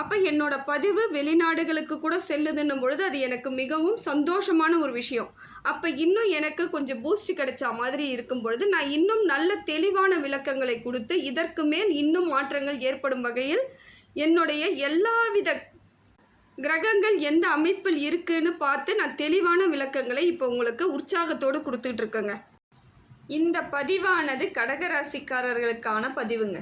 அப்போ என்னோட பதிவு வெளிநாடுகளுக்கு கூட செல்லுதுன்னும் பொழுது அது எனக்கு மிகவும் சந்தோஷமான ஒரு விஷயம். அப்போ இன்னும் எனக்கு கொஞ்சம் பூஸ்ட் கிடைச்சா மாதிரி இருக்கும் பொழுது நான் இன்னும் நல்ல தெளிவான விளக்கங்களை கொடுத்து இதற்கு மேல் இன்னும் மாற்றங்கள் ஏற்படும் வகையில் என்னுடைய எல்லாவித கிரகங்கள் எந்த அமைப்பில் இருக்குன்னு பார்த்து நான் தெளிவான விளக்கங்களை இப்போ உங்களுக்கு உற்சாகத்தோடு கொடுத்துட்ருக்கேங்க இந்த பதிவானது கடகராசிக்காரர்களுக்கான பதிவுங்க.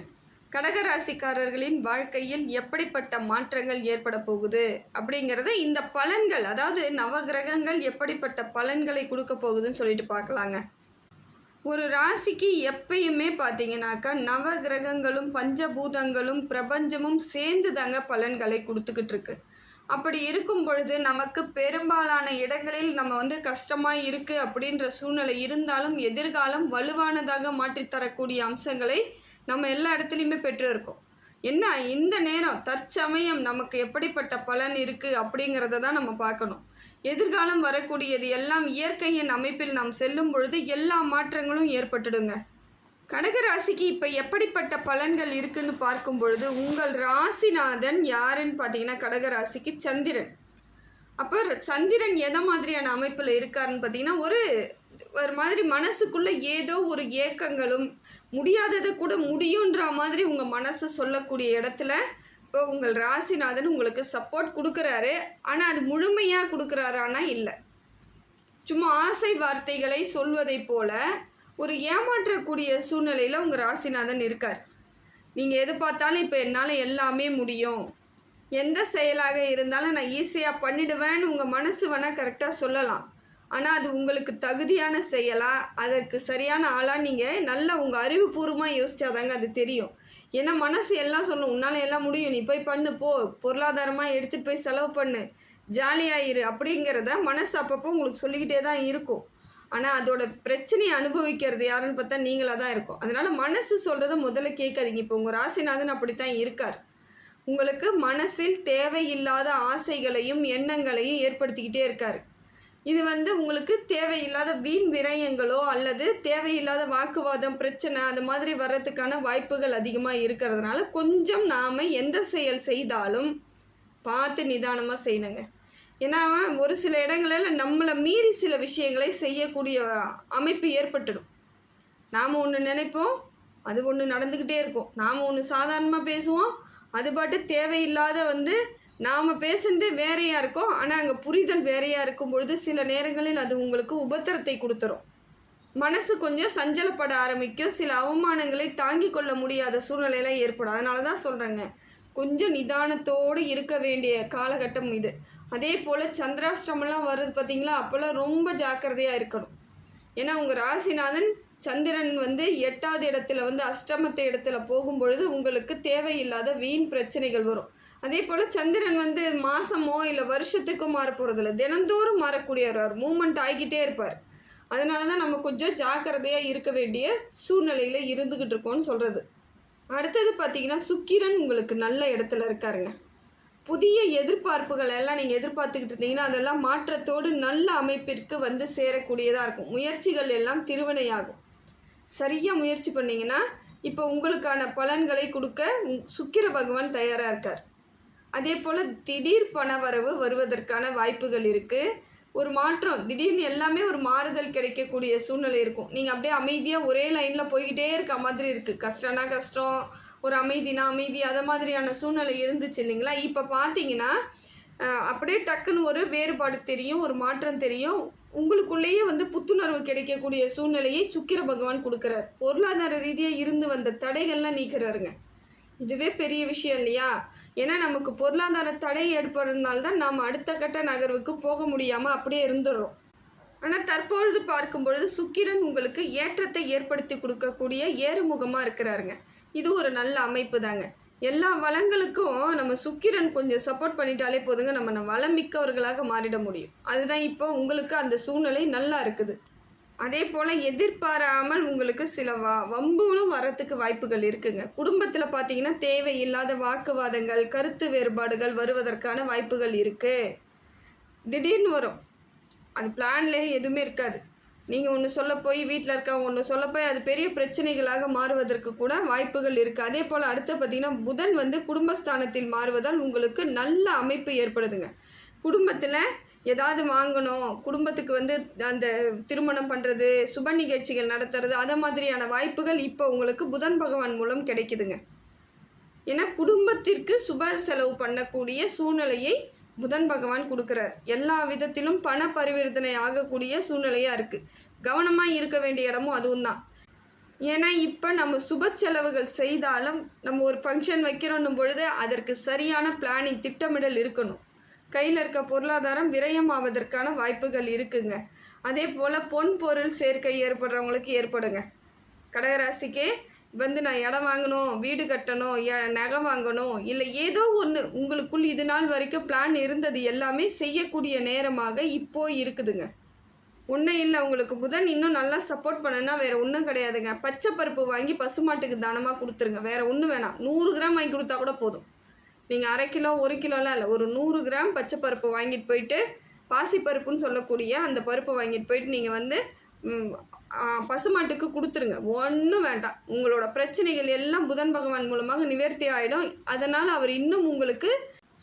கடகராசிக்காரர்களின் வாழ்க்கையில் எப்படிப்பட்ட மாற்றங்கள் ஏற்பட போகுது? அப்படிங்கிறத இந்த பலன்கள் அதாவது நவகிரகங்கள் எப்படிப்பட்ட பலன்களை கொடுக்க போகுதுன்னு சொல்லிட்டு பார்க்கலாங்க. ஒரு ராசிக்கு எப்பயுமே பார்த்தீங்கன்னாக்கா நவ கிரகங்களும் பஞ்சபூதங்களும் பிரபஞ்சமும் சேர்ந்து தாங்க பலன்களை கொடுத்துக்கிட்டு இருக்கு. அப்படி இருக்கும் பொழுது நமக்கு பெரும்பாலான இடங்களில் நம்ம வந்து கஷ்டமாக இருக்குது அப்படின்ற சூழ்நிலை இருந்தாலும் எதிர்காலம் வலுவானதாக மாற்றித்தரக்கூடிய அம்சங்களை நம்ம எல்லா இடத்துலையுமே பெற்று இருக்கோம் என்ன? இந்த நேரம் தற்சமயம் நமக்கு எப்படிப்பட்ட பலன் இருக்குது அப்படிங்கிறத தான் நம்ம பார்க்கணும். எதிர்காலம் வரக்கூடியது எல்லாம் இயற்கையின் அமைப்பில் நாம் செல்லும் பொழுது எல்லா மாற்றங்களும் ஏற்பட்டுடுங்க. கடகராசிக்கு இப்போ எப்படிப்பட்ட பலன்கள் இருக்குன்னு பார்க்கும் பொழுது உங்கள் ராசிநாதன் யாருன்னு பார்த்தீங்கன்னா கடகராசிக்கு சந்திரன். அப்போ சந்திரன் எதை மாதிரியான அமைப்பில் இருக்காருன்னு பார்த்தீங்கன்னா ஒரு ஒரு மாதிரி மனசுக்குள்ளே ஏதோ ஒரு ஏக்கங்களும் முடியாததை கூட முடியுன்ற மாதிரி உங்கள் மனசு சொல்லக்கூடிய இடத்துல இப்போ உங்கள் ராசிநாதன் உங்களுக்கு சப்போர்ட் கொடுக்குறாரு. ஆனால் அது முழுமையாக கொடுக்குறாரானா இல்லை. சும்மா ஆசை வார்த்தைகளை சொல்வதை போல ஒரு ஏமாற்றக்கூடிய சூழ்நிலையில் உங்கள் ராசிநாதன் இருக்கார். நீங்கள் எது பார்த்தாலும் இப்போ என்னால் எல்லாமே முடியும். எந்த செயலாக இருந்தாலும் நான் ஈஸியாக பண்ணிடுவேன்னு உங்கள் மனசு வேணால் கரெக்டாக சொல்லலாம். ஆனால் அது உங்களுக்கு தகுதியான செயலா? அதற்கு சரியான ஆளாக நீங்கள் நல்லா உங்கள் அறிவுபூர்வமாக யோசிச்சாதாங்க அது தெரியும். ஏன்னா மனசு எல்லாம் சொல்லும். உன்னால் எல்லாம் முடியும். நீ போய் பண்ணு போ. பொருளாதாரமாக எடுத்துகிட்டு போய் செலவு பண்ணு. ஜாலியாயிரு அப்படிங்கிறத மனசு அப்பப்போ உங்களுக்கு சொல்லிக்கிட்டே தான் இருக்கும். ஆனால் அதோட பிரச்சனையை அனுபவிக்கிறது யாருன்னு பார்த்தா நீங்களாக தான் இருக்கும். அதனால் மனசு சொல்கிறத முதல்ல கேட்காதீங்க. இப்போ உங்கள் ராசிநாதன் அப்படி தான் இருக்கார். உங்களுக்கு மனசில் தேவையில்லாத ஆசைகளையும் எண்ணங்களையும் ஏற்படுத்திக்கிட்டே இருக்கார். இது வந்து உங்களுக்கு தேவையில்லாத வீண் விரயங்களோ அல்லது தேவையில்லாத வாக்குவாதம் பிரச்சனை அந்த மாதிரி வர்றதுக்கான வாய்ப்புகள் அதிகமாக இருக்கிறதுனால கொஞ்சம் நாம் எந்த செயல் செய்தாலும் பார்த்து நிதானமாக செய்யணுங்க ஏன்னா ஒரு சில இடங்களில் நம்மளை மீறி சில விஷயங்களை செய்யக்கூடிய அமைப்பு ஏற்பட்டுடும். நாம் ஒன்று நினைப்போம் அது ஒன்று நடந்துக்கிட்டே இருக்கும். நாம் ஒன்று சாதாரணமாக பேசுவோம் அது பாட்டு தேவையில்லாத வந்து நாம் பேசுனது வேறையாக இருக்கும். ஆனால் அங்கே புரிதல் வேறையாக இருக்கும் பொழுது சில நேரங்களில் அது உங்களுக்கு உபத்திரத்தை கொடுத்துரும். மனசு கொஞ்சம் சஞ்சலப்பட ஆரம்பிக்கும். சில அவமானங்களை தாங்கி கொள்ள முடியாத சூழ்நிலையெல்லாம் ஏற்படும். அதனால தான் சொல்கிறேங்க கொஞ்சம் நிதானத்தோடு இருக்க வேண்டிய காலகட்டம் இது. அதே போல் சந்திராஷ்டமெல்லாம் வருது பார்த்தீங்களா அப்போல்லாம் ரொம்ப ஜாக்கிரதையாக இருக்கணும். ஏன்னா உங்கள் ராசிநாதன் சந்திரன் வந்து எட்டாவது இடத்துல வந்து அஷ்டமத்த இடத்துல போகும்பொழுது உங்களுக்கு தேவையில்லாத வீண் பிரச்சனைகள் வரும். அதே போல் சந்திரன் வந்து மாதமோ இல்லை வருஷத்துக்கோ மாற போகிறதில்ல தினந்தோறும் மாறக்கூடியவர் மூமெண்ட் ஆகிக்கிட்டே இருப்பார். அதனால தான் நம்ம கொஞ்சம் ஜாக்கிரதையாக இருக்க வேண்டிய சூழ்நிலையில் இருந்துக்கிட்டு இருக்கோம்னு சொல்கிறது அடுத்தது பார்த்தீங்கன்னா சுக்கிரன் உங்களுக்கு நல்ல இடத்துல இருக்காருங்க. புதிய எதிர்பார்ப்புகள் எல்லாம் நீங்கள் எதிர்பார்த்துக்கிட்டு இருந்தீங்கன்னா அதெல்லாம் மாற்றத்தோடு நல்ல அமைப்பிற்கு வந்து சேரக்கூடியதாக இருக்கும். முயற்சிகள் எல்லாம் திருவினையாகும். சரியாக முயற்சி பண்ணிங்கன்னா இப்போ உங்களுக்கான பலன்களை கொடுக்க சுக்கிர பகவான் தயாராக இருக்கார். அதே போல் திடீர் பணவரவு வருவதற்கான வாய்ப்புகள் இருக்குது ஒரு மாற்றம் திடீர்னு எல்லாமே ஒரு மாறுதல் கிடைக்கக்கூடிய சூழ்நிலை இருக்கும். நீங்கள் அப்படியே அமைதியாக ஒரே லைனில் போய்கிட்டே இருக்க மாதிரி இருக்குது கஷ்டம்னா கஷ்டம் ஒரு அமைதினா அமைதி அதை மாதிரியான சூழ்நிலை இருந்துச்சு இல்லைங்களா? இப்போ பார்த்தீங்கன்னா அப்படியே டக்குன்னு ஒரு வேறுபாடு தெரியும் ஒரு மாற்றம் தெரியும். உங்களுக்குள்ளேயே வந்து புத்துணர்வு கிடைக்கக்கூடிய சூழ்நிலையை சுக்கிர பகவான் கொடுக்குறார். பொருளாதார ரீதியாக இருந்து வந்த தடைகள்லாம் நீக்கிறாருங்க. இதுவே பெரிய விஷயம் இல்லையா? ஏன்னா நமக்கு பொருளாதார தடை ஏற்படுறதுனால தான் நாம் அடுத்த கட்ட நகர்வுக்கு போக முடியாமல் அப்படியே இருந்துடுறோம். ஆனால் தற்பொழுது பார்க்கும் பொழுது சுக்கிரன் உங்களுக்கு ஏற்றத்தை ஏற்படுத்தி கொடுக்கக்கூடிய ஏறுமுகமாக இருக்கிறாருங்க. இது ஒரு நல்ல அமைப்பு தாங்க எல்லா வளங்களுக்கும் நம்ம சுக்கிரன் கொஞ்சம் சப்போர்ட் பண்ணிட்டாலே போதுங்க. நம்ம நம்ம வளம் மிக்கவர்களாக மாறிட முடியும். அதுதான் இப்போ உங்களுக்கு அந்த சூழ்நிலை நல்லா இருக்குது. அதே போல் எதிர்பாராமல் உங்களுக்கு சில வா வம்புகளும் வரத்துக்கு வாய்ப்புகள் இருக்குங்க. குடும்பத்தில் பார்த்தீங்கன்னா தேவையில்லாத வாக்குவாதங்கள் கருத்து வேறுபாடுகள் வருவதற்கான வாய்ப்புகள் இருக்குது திடீர்னு வரும். அது பிளான்லேயே எதுவுமே இருக்காது. நீங்கள் ஒன்று சொல்ல போய் வீட்டில் இருக்கவங்க ஒன்று சொல்ல போய் அது பெரிய பிரச்சனைகளாக மாறுவதற்கு கூட வாய்ப்புகள் இருக்குது அதே போல் அடுத்து பார்த்திங்கன்னா புதன் வந்து குடும்பஸ்தானத்தில் மாறுவதால் உங்களுக்கு நல்ல அமைப்பு ஏற்படுதுங்க. குடும்பத்தில் ஏதாவது வாங்கணும் குடும்பத்துக்கு வந்து அந்த திருமணம் பண்ணுறது சுப நிகழ்ச்சிகள் நடத்துறது அதை மாதிரியான வாய்ப்புகள் இப்போ உங்களுக்கு புதன் பகவான் மூலம் கிடைக்குதுங்க. ஏன்னா குடும்பத்திற்கு சுப செலவு பண்ணக்கூடிய சூழ்நிலையை புதன் பகவான் கொடுக்குறார். எல்லா விதத்திலும் பண பரிவர்த்தனை ஆகக்கூடிய சூழ்நிலையாக இருக்குது கவனமாக இருக்க வேண்டிய இடமும் அதுவும் தான். ஏன்னா இப்போ நம்ம சுப செலவுகள் செய்தாலும் நம்ம ஒரு ஃபங்க்ஷன் வைக்கிறோன்னும் பொழுது அதற்கு சரியான பிளானிங் திட்டமிடல் இருக்கணும். கையில் இருக்க பொருளாதாரம் விரயமாவதற்கான வாய்ப்புகள் இருக்குங்க. அதே போல் பொன் பொருள் சேர்க்கை ஏற்படுறவங்களுக்கு ஏற்படுங்க. கடகராசிக்கு வந்து நான் இடம் வாங்கணும் வீடு கட்டணும் எ- நகை வாங்கணும் இல்லை ஏதோ ஒன்று உங்களுக்குள் இது நாள் வரைக்கும் பிளான் இருந்தது எல்லாமே செய்யக்கூடிய நேரமாக இப்போ இருக்குதுங்க. ஒன்றும் இல்லை உங்களுக்கு புதன் இன்னும் நல்லா சப்போர்ட் பண்ணுன்னா வேறு ஒன்றும் கிடையாதுங்க. பச்சை பருப்பு வாங்கி பசுமாட்டுக்கு தானமாக கொடுத்துருங்க. வேறு ஒன்றும் வேணாம். நூறு கிராம் வாங்கி கொடுத்தா கூட போதும். நீங்கள் அரை கிலோ ஒரு கிலோலாம் இல்லை ஒரு நூறு கிராம் பச்சை பருப்பு வாங்கிட்டு போயிட்டு பாசிப்பருப்புன்னு சொல்லக்கூடிய அந்த பருப்பை வாங்கிட்டு போயிட்டு நீங்கள் வந்து பசுமாட்டுக்கு கொடுத்துருங்க. ஒன்றும் வேண்டாம். உங்களோட பிரச்சனைகள் எல்லாம் புதன் பகவான் மூலமாக நிவர்த்தி ஆகிடும் அதனால் அவர் இன்னும் உங்களுக்கு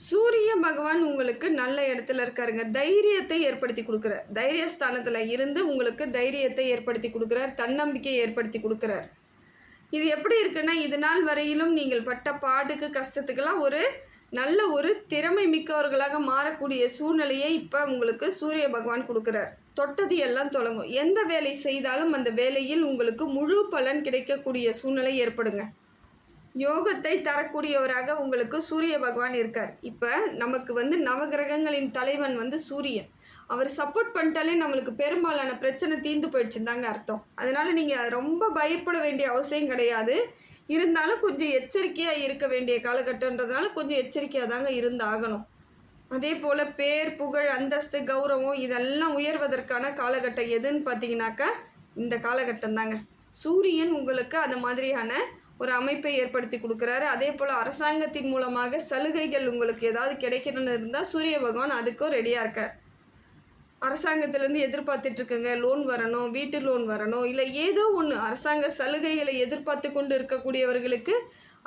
சூரிய பகவான் உங்களுக்கு நல்ல இடத்துல இருக்காருங்க. தைரியத்தை ஏற்படுத்தி கொடுக்குறார். தைரியஸ்தானத்தில் இருந்து உங்களுக்கு தைரியத்தை ஏற்படுத்தி கொடுக்குறார். தன்னம்பிக்கையை ஏற்படுத்தி கொடுக்குறார். இது எப்படி இருக்குன்னா இது நாள் வரையிலும் நீங்கள் பட்ட பாட்டுக்கு கஷ்டத்துக்கெல்லாம் ஒரு நல்ல ஒரு திறமை மிக்கவர்களாக மாறக்கூடிய சூழ்நிலையை இப்போ உங்களுக்கு சூரிய பகவான் கொடுக்குறார். தொட்டது எல்லாம் தொடங்கும். எந்த வேலை செய்தாலும் அந்த வேலையில் உங்களுக்கு முழு பலன் கிடைக்கக்கூடிய சூழ்நிலை ஏற்படுங்க. யோகத்தை தரக்கூடியவராக உங்களுக்கு சூரிய பகவான் இருக்கார். இப்போ நமக்கு வந்து நவகிரகங்களின் தலைவன் வந்து சூரியன். அவர் சப்போர்ட் பண்ணிட்டாலே நம்மளுக்கு பெரும்பாலான பிரச்சனை தீர்ந்து போயிடுச்சுன்னு தாங்க அர்த்தம். அதனால் நீங்கள் ரொம்ப பயப்பட வேண்டிய அவசியம் கிடையாது. இருந்தாலும் கொஞ்சம் எச்சரிக்கையாக இருக்க வேண்டிய காலகட்டன்றதுனால கொஞ்சம் எச்சரிக்கையாக தாங்க இருந்தாகணும். அதே போல் பேர் புகழ் அந்தஸ்து கௌரவம் இதெல்லாம் உயர்வதற்கான காலகட்டம் எதுன்னு பார்த்தீங்கன்னாக்கா இந்த காலகட்டம் தாங்க. சூரியன் உங்களுக்கு அது மாதிரியான ஒரு அமைப்பை ஏற்படுத்தி கொடுக்குறாரு. அதே போல் அரசாங்கத்தின் மூலமாக சலுகைகள் உங்களுக்கு ஏதாவது கிடைக்கணும்னு இருந்தால் சூரிய பகவான் அதுக்கும் ரெடியாக இருக்கார். அரசாங்கத்திலேருந்து எதிர்பார்த்துட்டு இருக்கங்க லோன் வரணும் வீட்டு லோன் வரணும் இல்லை ஏதோ ஒன்று அரசாங்க சலுகைகளை எதிர்பார்த்து கொண்டு இருக்கக்கூடியவர்களுக்கு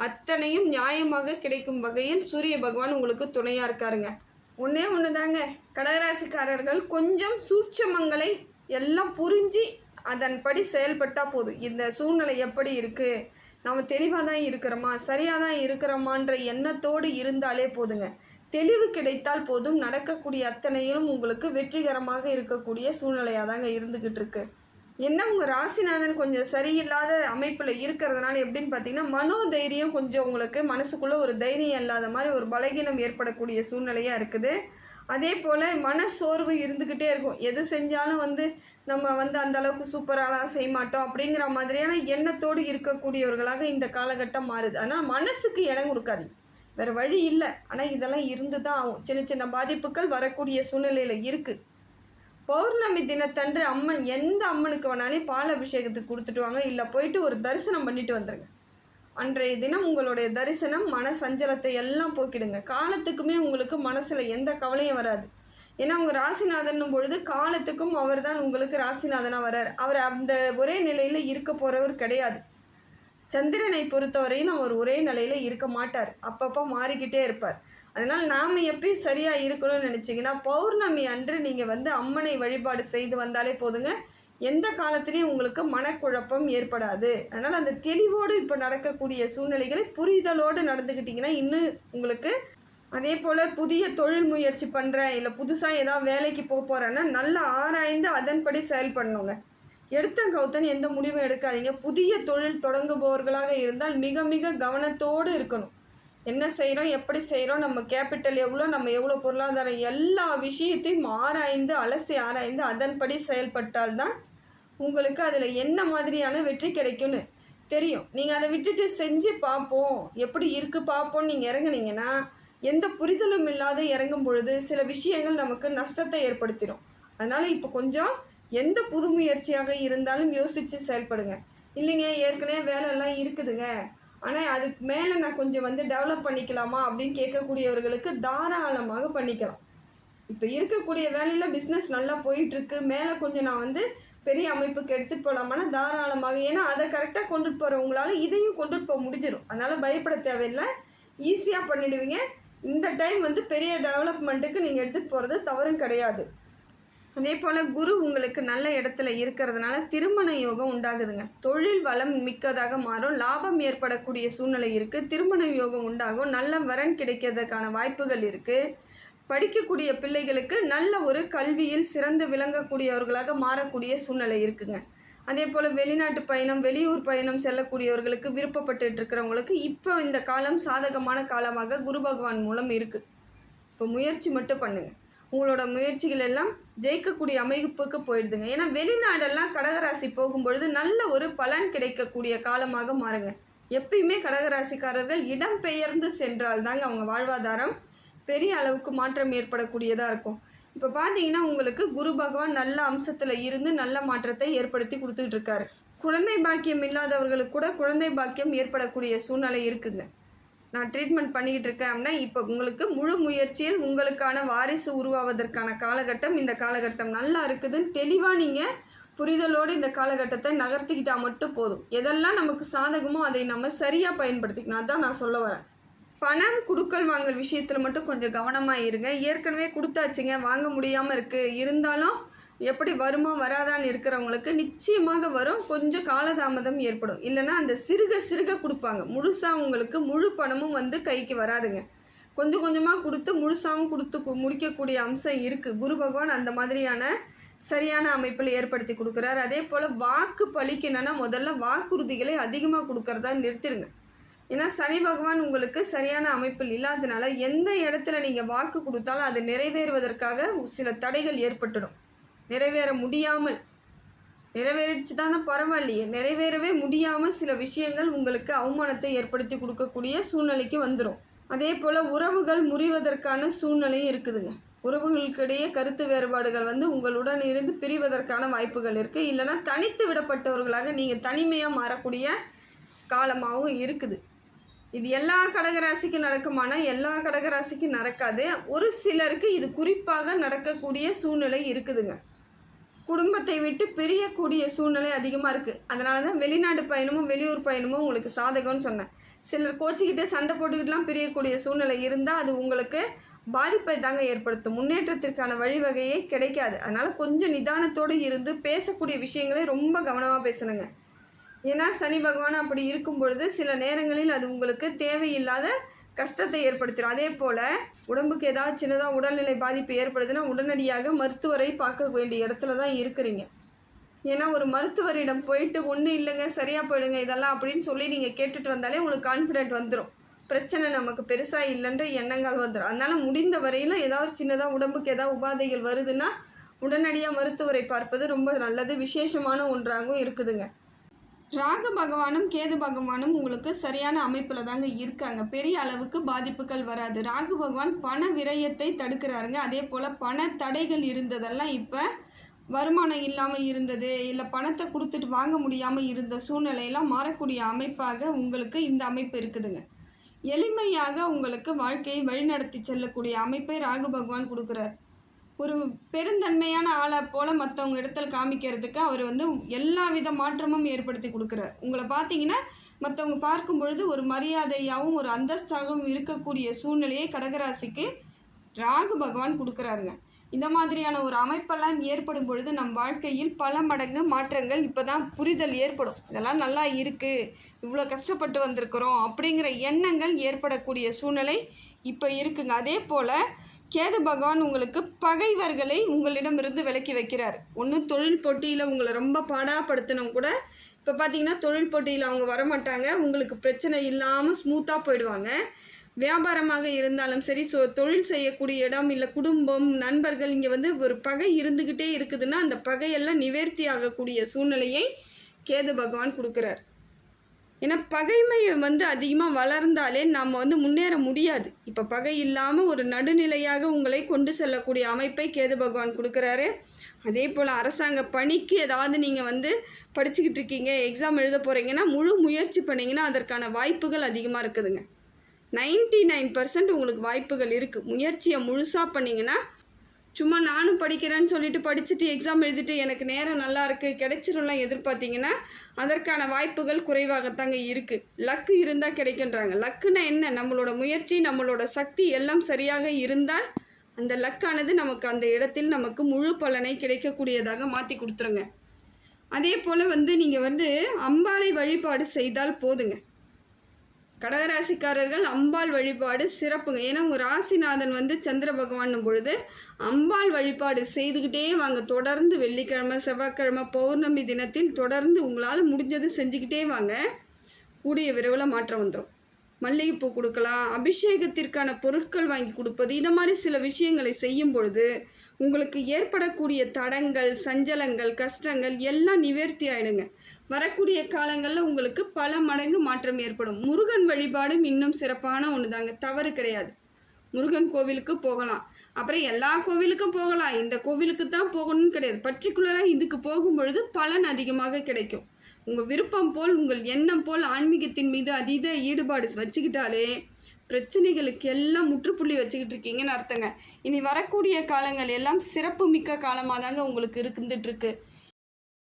அத்தனையும் நியாயமாக கிடைக்கும் வகையில் சூரிய பகவான் உங்களுக்கு துணையாக இருக்காருங்க. ஒன்றே ஒன்று தாங்க கடகராசிக்காரர்கள் கொஞ்சம் சூட்சமங்களை எல்லாம் புரிஞ்சு அதன்படி செயல்பட்டால் போதும். இந்த சூழ்நிலை எப்படி இருக்குது நம்ம தெளிவாக தான் இருக்கிறோமா? சரியாக தான் இருக்கிறோமான்ற எண்ணத்தோடு இருந்தாலே போதுங்க. தெளிவு கிடைத்தால் போதும். நடக்கக்கூடிய அத்தனையிலும் உங்களுக்கு வெற்றிகரமாக இருக்கக்கூடிய சூழ்நிலையாக தாங்க இருந்துக்கிட்டு இருக்கு என்ன உங்கள் ராசிநாதன் கொஞ்சம் சரியில்லாத அமைப்பில் இருக்கிறதுனால எப்படின்னு பார்த்தீங்கன்னா மனோதைரியம் கொஞ்சம் உங்களுக்கு மனசுக்குள்ளே ஒரு தைரியம் இல்லாத மாதிரி ஒரு பலகீனம் ஏற்படக்கூடிய சூழ்நிலையாக இருக்குது. அதே போல் மன சோர்வு இருந்துக்கிட்டே இருக்கும். எது செஞ்சாலும் வந்து நம்ம வந்து அந்த அளவுக்கு சூப்பராலாம் செய்ய மாட்டோம் அப்படிங்கிற மாதிரியான எண்ணத்தோடு இருக்கக்கூடியவர்களாக இந்த காலகட்டம் மாறுது. ஆனால் மனசுக்கு இடம் கொடுக்காது வேறு வழி இல்லை. ஆனால் இதெல்லாம் இருந்து தான் ஆகும். சின்ன சின்ன பாதிப்புகள் வரக்கூடிய சூழ்நிலையில் இருக்குது பௌர்ணமி தினத்தன்று அம்மன் எந்த அம்மனுக்கு வேணாலும் பால் அபிஷேகத்துக்கு கொடுத்துட்டு வாங்க. இல்லை போயிட்டு ஒரு தரிசனம் பண்ணிட்டு வந்துடுங்க அன்றைய தினம் உங்களுடைய தரிசனம் மன சஞ்சலத்தை எல்லாம் போக்கிடுங்க. காலத்துக்குமே உங்களுக்கு மனசில் எந்த கவலையும் வராது. ஏன்னா உங்கள் ராசிநாதன் பொழுது காலத்துக்கும் அவர் தான் உங்களுக்கு ராசிநாதனாக வரார் அவர் அந்த ஒரே நிலையில் இருக்க போகிறவர் கிடையாது. சந்திரனை பொறுத்தவரையும் அவர் ஒரே நிலையில் இருக்க மாட்டார். அப்பப்போ மாறிக்கிட்டே இருப்பார். அதனால் நாம் எப்பயும் சரியாக இருக்கணும்னு நினச்சிங்கன்னா பௌர்ணமி அன்று நீங்கள் வந்து அம்மனை வழிபாடு செய்து வந்தாலே போதுங்க. எந்த காலத்துலேயும் உங்களுக்கு மனக்குழப்பம் ஏற்படாது. அதனால் அந்த தெளிவோடு இப்போ நடக்கக்கூடிய சூழ்நிலைகளை புரிதலோடு நடந்துக்கிட்டிங்கன்னா இன்னும் உங்களுக்கு அதே போல் புதிய தொழில் முயற்சி பண்ணுறேன் இல்லை புதுசாக ஏதாவது வேலைக்கு போக போகிறேன்னா நல்லா ஆராய்ந்து அதன்படி செயல்படணுங்க. எடுத்த கௌத்தன் எந்த முடிவும் எடுக்காதீங்க. புதிய தொழில் தொடங்குபவர்களாக இருந்தால் மிக மிக கவனத்தோடு இருக்கணும். என்ன செய்கிறோம் எப்படி செய்கிறோம் நம்ம கேபிட்டல் எவ்வளோ நம்ம எவ்வளோ பொருளாதாரம் எல்லா விஷயத்தையும் ஆராய்ந்து அலசி ஆராய்ந்து அதன்படி செயல்பட்டால்தான் உங்களுக்கு அதில் என்ன மாதிரியான வெற்றி கிடைக்கும்னு தெரியும். நீங்கள் அதை விட்டுட்டு செஞ்சு பார்ப்போம். எப்படி இருக்குது பார்ப்போம்னு நீங்கள் இறங்குனீங்கன்னா எந்த புரிதலும் இல்லாத இறங்கும் பொழுது சில விஷயங்கள் நமக்கு நஷ்டத்தை ஏற்படுத்திடும். அதனால் இப்போ கொஞ்சம் எந்த புது முயற்சியாக இருந்தாலும் யோசித்து செயல்படுங்க. இல்லைங்க ஏற்கனவே வேலையெல்லாம் இருக்குதுங்க. ஆனால் அதுக்கு மேலே நான் கொஞ்சம் வந்து டெவலப் பண்ணிக்கலாமா அப்படின்னு கேட்கக்கூடியவர்களுக்கு தாராளமாக பண்ணிக்கலாம். இப்போ இருக்கக்கூடிய வேலையில் பிஸ்னஸ் நல்லா போயிட்டுருக்கு. மேலே கொஞ்சம் நான் வந்து பெரிய அமைப்புக்கு எடுத்துகிட்டு போகலாமான்னா தாராளமாக. ஏன்னா அதை கரெக்டாக கொண்டுட்டு போகிறவங்களால இதையும் கொண்டுட்டு போக முடிஞ்சிடும் அதனால் பயப்பட தேவையில்லை. ஈஸியாக பண்ணிடுவீங்க. இந்த டைம் வந்து பெரிய டெவலப்மெண்ட்டுக்கு நீங்கள் எடுத்துகிட்டு போகிறது தவறும் கிடையாது. அதே போல் குரு உங்களுக்கு நல்ல இடத்துல இருக்கிறதுனால திருமண யோகம் உண்டாகுதுங்க. தொழில் வளம் மிக்கதாக மாறும். லாபம் ஏற்படக்கூடிய சூழ்நிலை இருக்குது திருமண யோகம் உண்டாகும். நல்ல வரன் கிடைக்கிறதுக்கான வாய்ப்புகள் இருக்குது படிக்கக்கூடிய பிள்ளைகளுக்கு நல்ல ஒரு கல்வியில் சிறந்து விளங்கக்கூடியவர்களாக மாறக்கூடிய சூழ்நிலை இருக்குங்க. அதே போல் வெளிநாட்டு பயணம் வெளியூர் பயணம் செல்லக்கூடியவர்களுக்கு விருப்பப்பட்டு இருக்கிறவங்களுக்கு இப்போ இந்த காலம் சாதகமான காலமாக குரு பகவான் மூலம் இருக்குது இப்போ முயற்சி மட்டும் பண்ணுங்கள் உங்களோட முயற்சிகள் எல்லாம் ஜெயிக்கக்கூடிய அமைப்புக்கு போயிடுதுங்க. ஏன்னா வெளிநாடெல்லாம் கடகராசி போகும்பொழுது நல்ல ஒரு பலன் கிடைக்கக்கூடிய காலமாக மாறுங்க. எப்பயுமே கடகராசிக்காரர்கள் இடம் பெயர்ந்து சென்றால் தாங்க அவங்க வாழ்வாதாரம் பெரிய அளவுக்கு மாற்றம் ஏற்படக்கூடியதாக இருக்கும். இப்போ பார்த்தீங்கன்னா உங்களுக்கு குரு பகவான் நல்ல அம்சத்தில் இருந்து நல்ல மாற்றத்தை ஏற்படுத்தி கொடுத்துக்கிட்டு இருக்காரு. குழந்தை பாக்கியம் இல்லாதவர்களுக்கு கூட குழந்தை பாக்கியம் ஏற்படக்கூடிய சூழ்நிலை இருக்குங்க. நான் ட்ரீட்மெண்ட் பண்ணிக்கிட்டு இருக்கேன் அப்படின்னா இப்போ உங்களுக்கு முழு முயற்சியில் உங்களுக்கான வாரிசு உருவாவதற்கான காலகட்டம் இந்த காலகட்டம். நல்லா இருக்குதுன்னு தெளிவாக நீங்கள் புரிதலோடு இந்த காலகட்டத்தை நகர்த்திக்கிட்டால் மட்டும் போதும். எதெல்லாம் நமக்கு சாதகமோ அதை நம்ம சரியாக பயன்படுத்திக்கணும். அதான் நான் சொல்ல வரேன். பணம் கொடுக்கல் வாங்கல் விஷயத்தில் மட்டும் கொஞ்சம் கவனமாக இருங்க. ஏற்கனவே கொடுத்தாச்சுங்க. வாங்க முடியாமல் இருக்குது இருந்தாலும் எப்படி வருமா வராதான்னு இருக்கிறவங்களுக்கு நிச்சயமாக வரும். கொஞ்சம் காலதாமதம் ஏற்படும். இல்லைன்னா அந்த சிறுக சிறுக கொடுப்பாங்க. முழுசாக உங்களுக்கு முழு பணமும் வந்து கைக்கு வராதுங்க. கொஞ்சம் கொஞ்சமாக கொடுத்து முழுசாகவும் கொடுத்து முடிக்கக்கூடிய அம்சம் இருக்குது குரு பகவான் அந்த மாதிரியான சரியான அமைப்பில் ஏற்படுத்தி கொடுக்குறாரு. அதே போல் வாக்கு பழிக்கணும்னா முதல்ல வாக்குறுதிகளை அதிகமாக கொடுக்கறதா நிறுத்திடுங்க. ஏன்னா சனி பகவான் உங்களுக்கு சரியான அமைப்பில் இல்லாதனால எந்த இடத்துல நீங்கள் வாக்கு கொடுத்தாலும் அது நிறைவேறுவதற்காக சில தடைகள் ஏற்பட்டுடும். நிறைவேற முடியாமல் நிறைவேறிச்சு தானே பரவாயில்லையே நிறைவேறவே முடியாமல் சில விஷயங்கள் உங்களுக்கு அவமானத்தை ஏற்படுத்தி கொடுக்கக்கூடிய சூழ்நிலைக்கு வந்துடும் அதே போல் உறவுகள் முறிவதற்கான சூழ்நிலையும் இருக்குதுங்க. உறவுகளுக்கிடையே கருத்து வேறுபாடுகள் வந்து உங்களுடன் இருந்து பிரிவதற்கான வாய்ப்புகள் இருக்குது இல்லைன்னா தனித்து விடப்பட்டவர்களாக நீங்கள் தனிமையாக மாறக்கூடிய காலமாகவும் இருக்குது. இது எல்லா கடகராசிக்கு நடக்குமானா எல்லா கடகராசிக்கு நடக்காது. ஒரு சிலருக்கு இது குறிப்பாக நடக்கக்கூடிய சூழ்நிலை இருக்குதுங்க. குடும்பத்தை விட்டு பிரியக்கூடிய சூழ்நிலை அதிகமாக இருக்குது அதனால தான் வெளிநாட்டு பயணமும் வெளியூர் பயணமும் உங்களுக்கு சாதகம்னு சொன்னேன். சிலர் கோச்சிக்கிட்டு சண்டை போட்டுக்கிட்டுலாம் பிரியக்கூடிய சூழ்நிலை இருந்தால் அது உங்களுக்கு பாதிப்பை தாங்க ஏற்படுத்தும். முன்னேற்றத்திற்கான வழிவகையே கிடைக்காது. அதனால் கொஞ்சம் நிதானத்தோடு இருந்து பேசக்கூடிய விஷயங்களை ரொம்ப கவனமாக பேசணுங்க. ஏன்னா சனி பகவான் அப்படி இருக்கும் பொழுது சில நேரங்களில் அது உங்களுக்கு தேவையில்லாத கஷ்டத்தை ஏற்படுத்திடும் அதே போல் உடம்புக்கு ஏதாவது சின்னதாக உடல்நிலை பாதிப்பு ஏற்படுதுன்னா உடனடியாக மருத்துவரை பார்க்க வேண்டிய இடத்துல தான் இருக்கிறீங்க. ஏன்னா ஒரு மருத்துவரிடம் போயிட்டு ஒன்றும் இல்லைங்க சரியாக போயிடுங்க இதெல்லாம் அப்படின்னு சொல்லி நீங்கள் கேட்டுட்டு வந்தாலே உங்களுக்கு கான்ஃபிடென்ட் வந்துடும் பிரச்சனை நமக்கு பெருசாக இல்லைன்ற எண்ணங்கள் வந்துடும் அதனால் முடிந்த வரையிலும் ஏதாவது சின்னதாக உடம்புக்கு ஏதாவது உபாதைகள் வருதுன்னா உடனடியாக மருத்துவரை பார்ப்பது ரொம்ப நல்லது. விசேஷமான ஒன்றாகவும் இருக்குதுங்க. ராகு பகவானும் கேது பகவானும் உங்களுக்கு சரியான அமைப்பில் தாங்க இருக்காங்க. பெரிய அளவுக்கு பாதிப்புகள் வராது. ராகு பகவான் பண விரயத்தை தடுக்கிறாருங்க. அதே போல் பண தடைகள் இருந்ததெல்லாம் இப்போ வருமானம் இல்லாமல் இருந்தது இல்லை பணத்தை கொடுத்துட்டு வாங்க முடியாமல் இருந்த சூழ்நிலையெல்லாம் மாறக்கூடிய அமைப்பாக உங்களுக்கு இந்த அமைப்பு இருக்குதுங்க. எளிமையாக உங்களுக்கு வாழ்க்கையை வழிநடத்தி செல்லக்கூடிய அமைப்பை ராகு பகவான் கொடுக்குறார். ஒரு பெருந்தன்மையான ஆளை போல் மற்றவங்க இடத்துல காமிக்கிறதுக்கு அவர் வந்து எல்லா வித மாற்றமும் ஏற்படுத்தி கொடுக்குறார். உங்களை பார்த்தீங்கன்னா மற்றவங்க பார்க்கும் பொழுது ஒரு மரியாதையாகவும் ஒரு அந்தஸ்தாகவும் இருக்கக்கூடிய சூழ்நிலையை கடகராசிக்கு ராகு பகவான் கொடுக்குறாருங்க. இந்த மாதிரியான ஒரு அமைப்பெல்லாம் ஏற்படும் பொழுது நம் வாழ்க்கையில் பல மடங்கு மாற்றங்கள் இப்போ தான் புரிதல் ஏற்படும். இதெல்லாம் நல்லா இருக்குது இவ்வளோ கஷ்டப்பட்டு வந்திருக்கிறோம் அப்படிங்கிற எண்ணங்கள் ஏற்படக்கூடிய சூழ்நிலை இப்போ இருக்குங்க. அதே போல் கேது பகவான் உங்களுக்கு பகைவர்களை உங்களிடமிருந்து விலக்கி வைக்கிறார். ஒன்று தொழில் போட்டியில் உங்களை ரொம்ப பாடாப்படுத்தினவங்க கூட இப்போ பார்த்தீங்கன்னா தொழில் போட்டியில் அவங்க வரமாட்டாங்க. உங்களுக்கு பிரச்சனை இல்லாமல் ஸ்மூத்தாக போயிடுவாங்க. வியாபாரமாக இருந்தாலும் சரி ஸோ தொழில் செய்யக்கூடிய இடம் இல்லை குடும்பம் நண்பர்கள் இங்கே வந்து ஒரு பகை இருந்துக்கிட்டே இருக்குதுன்னா அந்த பகையெல்லாம் நிவர்த்தி ஆகக்கூடிய சூழ்நிலையை கேது பகவான் கொடுக்குறார். ஏன்னா பகைமையை வந்து அதிகமாக வளர்ந்தாலே நம்ம வந்து முன்னேற முடியாது. இப்போ பகை இல்லாமல் ஒரு நடுநிலையாக உங்களை கொண்டு செல்லக்கூடிய அமைப்பை கேது பகவான் கொடுக்குறாரு. அதே போல் அரசாங்க பணிக்கு ஏதாவது நீங்கள் வந்து படிச்சுக்கிட்டு இருக்கீங்க எக்ஸாம் எழுத போகிறீங்கன்னா முழு முயற்சி பண்ணிங்கன்னா அதற்கான வாய்ப்புகள் அதிகமாக இருக்குதுங்க. நைன்டி நைன் பர்சன்ட் உங்களுக்கு வாய்ப்புகள் இருக்குது முயற்சியை முழுசாக பண்ணிங்கன்னா சும்மா நானும் படிக்கிறேன்னு சொல்லிட்டு படிச்சுட்டு எக்ஸாம் எழுதிட்டு எனக்கு நேரம் நல்லா இருக்குது கிடைச்சிரும்லாம் எதிர்பார்த்தீங்கன்னா அதற்கான வாய்ப்புகள் குறைவாகத்தாங்க இருக்குது லக்கு இருந்தால் கிடைக்கின்றாங்க. லக்குன்னா என்ன? நம்மளோட முயற்சி நம்மளோட சக்தி எல்லாம் சரியாக இருந்தால் அந்த லக்கானது நமக்கு அந்த இடத்தில் நமக்கு முழு பலனை கிடைக்கக்கூடியதாக மாற்றி கொடுத்துருங்க. அதே போல் வந்து நீங்கள் வந்து அம்பாளை வழிபாடு செய்தால் போதுங்க. கடகராசிக்காரர்கள் அம்பாள் வழிபாடு சிறப்புங்க. ஏன்னா உங்கள் ராசிநாதன் வந்து சந்திர பகவான் பொழுது அம்பாள் வழிபாடு செய்துக்கிட்டே வாங்க. தொடர்ந்து வெள்ளிக்கிழமை செவ்வாய்க்கிழமை பௌர்ணமி தினத்தில் தொடர்ந்து உங்களால் முடிஞ்சது செஞ்சுக்கிட்டே வாங்க. கூடிய விரைவில் மாற்றம் வந்துடும் மல்லிகைப்பூ கொடுக்கலாம் அபிஷேகத்திற்கான பொருட்கள் வாங்கி கொடுப்பது இந்த மாதிரி சில விஷயங்களை செய்யும் பொழுது உங்களுக்கு ஏற்படக்கூடிய தடங்கள் சஞ்சலங்கள் கஷ்டங்கள் எல்லாம் நிவர்த்தி ஆயிடுங்க. வரக்கூடிய காலங்களில் உங்களுக்கு பல மடங்கு மாற்றம் ஏற்படும். முருகன் வழிபாடும் இன்னும் சிறப்பான ஒன்று தாங்க தவறு கிடையாது. முருகன் கோவிலுக்கு போகலாம். அப்புறம் எல்லா கோவிலுக்கும் போகலாம். இந்த கோவிலுக்கு தான் போகணும்னு கிடையாது. பர்டிகுலராக இதுக்கு போகும்பொழுது பலன் அதிகமாக கிடைக்கும். உங்கள் விருப்பம் போல் உங்கள் எண்ணம் போல் ஆன்மீகத்தின் மீது அதீத ஈடுபாடு வச்சுக்கிட்டாலே பிரச்சனைகளுக்கு எல்லாம் முற்றுப்புள்ளி வச்சுக்கிட்டு இருக்கீங்கன்னு அர்த்தங்க. இனி வரக்கூடிய காலங்கள் எல்லாம் சிறப்பு மிக்க காலமாக தாங்க உங்களுக்கு இருந்துட்டுருக்கு